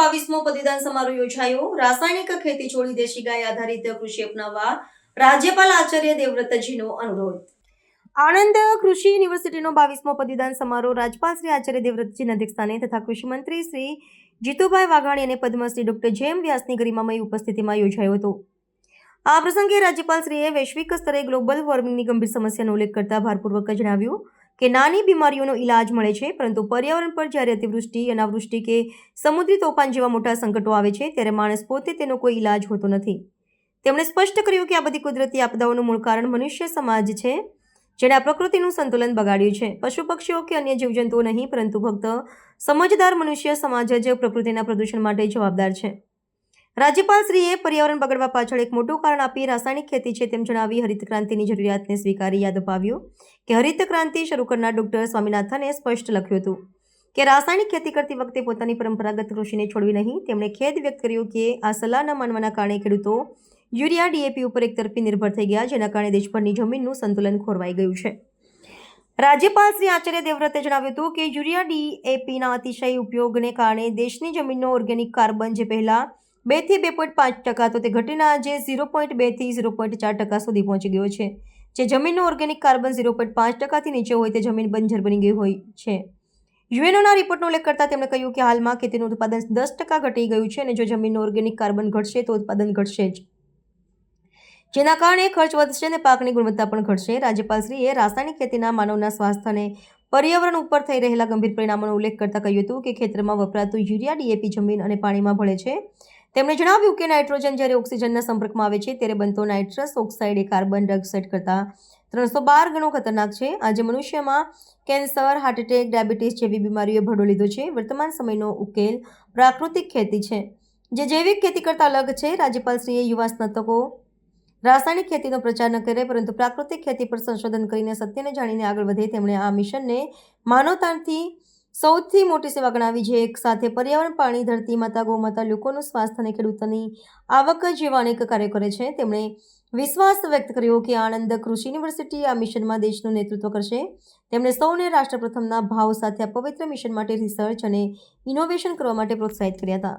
પદવીદાન સમારોહ યોજાયો. રાસાયણિક ખેતી છોડી દેશી ગાય આધારિત કૃષિ અપનાવવા રાજ્યપાલ આચાર્ય દેવવ્રતજીનો અનુરોધ. આણંદ કૃષિ યુનિવર્સિટીનો બાવીસમો પદવીદાન સમારોહ રાજપાલ શ્રી આચાર્ય દેવવ્રતજીના અધ્યક્ષસ્થાને તથા કૃષિમંત્રી શ્રી જીતુભાઈ વાઘાણી અને પદ્મશ્રી ડોક્ટર જેમ વ્યાસની ગરિમામય ઉપસ્થિતિમાં યોજાયો હતો. આ પ્રસંગે રાજ્યપાલશ્રીએ વૈશ્વિક સ્તરે ગ્લોબલ વોર્મિંગની ગંભીર સમસ્યાનો ઉલ્લેખ કરતા ભારપૂર્વક જણાવ્યું કે નાની બીમારીઓનો ઇલાજ મળે છે, પરંતુ પર્યાવરણ પર જ્યારે અતિવૃષ્ટિ, અનાવૃષ્ટિ કે સમુદ્રી તોફાન જેવા મોટા સંકટો આવે છે, ત્યારે માણસ પોતે તેનો કોઈ ઇલાજ હોતો નથી. તેમણે સ્પષ્ટ કર્યું કે આ બધી કુદરતી આપદાઓનું મૂળ કારણ મનુષ્ય સમાજ છે, જેણે આ પ્રકૃતિનું સંતુલન બગાડ્યું છે. પશુ પક્ષીઓ કે અન્ય જીવજંતુઓ નહીં, પરંતુ ફક્ત સમજદાર મનુષ્ય સમાજ જ પ્રકૃતિના પ્રદૂષણ માટે જવાબદાર છે. રાજ્યપાલશ્રીએ પર્યાવરણ બગડવા પાછળ એક મોટું કારણ આપી રાસાયણિક ખેતી છે તેમ જણાવી હરિત ક્રાંતિની જરૂરિયાતને સ્વીકારી યાદ અપાવ્યું કે હરિત ક્રાંતિ શરૂ કરનાર ડોક્ટર સ્વામિનાથને સ્પષ્ટ લખ્યું હતું કે રાસાયણિક ખેતી કરતી વખતે પોતાની પરંપરાગત કૃષિને છોડવી નહીં. તેમણે ખેદ વ્યક્ત કર્યો કે આ સલાહ ન માનવાના કારણે ખેડૂતો યુરિયા ડીએપી ઉપર એકતરફી નિર્ભર થઈ ગયા, જેના કારણે દેશભરની જમીનનું સંતુલન ખોરવાઈ ગયું છે. રાજ્યપાલ શ્રી આચાર્ય દેવવ્રતે જણાવ્યું હતું કે યુરિયા ડીએપીના અતિશય ઉપયોગને કારણે દેશની જમીનનો ઓર્ગેનિક કાર્બન જે પહેલા બેથી બે પોઈન્ટ પાંચ ટકા, તો તે ઘટીને આજે ઝીરો પોઈન્ટ બેથી ઝીરો પોઈન્ટ ચાર ટકા સુધી પહોંચી ગયો છે. જે જમીનનો ઓર્ગેનિક કાર્બન ઝીરો પોઈન્ટ પાંચ ટકાથી નીચે હોય તે જમીન બંજર બની ગઈ હોય છે. યુએનઓના રિપોર્ટનો ઉલ્લેખ કરતા તેમણે કહ્યું કે હાલમાં ખેતીનું ઉત્પાદન દસ ટકા ઘટી ગયું છે અને જો જમીનનું ઓર્ગેનિક કાર્બન ઘટશે તો ઉત્પાદન ઘટશે જ. જેના કારણે ખર્ચ વધશે અને પાકની ગુણવત્તા પણ ઘટશે. રાજ્યપાલશ્રીએ રાસાયણિક ખેતીના માનવના સ્વાસ્થ્ય અને પર્યાવરણ ઉપર થઈ રહેલા ગંભીર પરિણામોનો ઉલ્લેખ કરતા કહ્યું હતું કે ખેતરમાં વપરાતું યુરિયા, ડીએપી જમીન અને પાણીમાં ભળે છે. તેમણે જણાવ્યું કે નાઇટ્રોજન જ્યારે ઓક્સિજનના સંપર્કમાં આવે છે, ત્યારે બનતો નાઇટ્રસ ઓક્સાઇડ એ કાર્બન ડાયોક્સાઇડ કરતાં ત્રણસો બાર ગણો ખતરનાક છે. આજે મનુષ્યમાં કેન્સર હાર્ટ એટેક ડાયાબિટીસ જેવી બીમારીઓએ ભડો લીધો છે. વર્તમાન સમયનો ઉકેલ પ્રાકૃતિક ખેતી છે. જે જૈવિક ખેતી કરતાં અલગ છે. રાજ્યપાલશ્રીએ યુવા સ્નાતકો રાસાયણિક ખેતીનો પ્રચાર ન કરે, પરંતુ પ્રાકૃતિક ખેતી પર સંશોધન કરીને સત્યને જાણીને આગળ વધે તેમણે આ મિશનને માનવતાથી સૌથી મોટી સેવા ગણાવી છે. એક સાથે પર્યાવરણ, પાણી, ધરતી, માતા ગોમાતા લોકોનું સ્વાસ્થ્ય અને ખેડૂતોની આવક જેવા અનેક કાર્યો કરે છે. તેમણે વિશ્વાસ વ્યક્ત કર્યો કે આણંદ કૃષિ યુનિવર્સિટી આ મિશનમાં દેશનું નેતૃત્વ કરશે. તેમણે સૌને રાષ્ટ્રપ્રથમના ભાવ સાથે આ પવિત્ર મિશન માટે રિસર્ચ અને ઇનોવેશન કરવા માટે પ્રોત્સાહિત કર્યા હતા.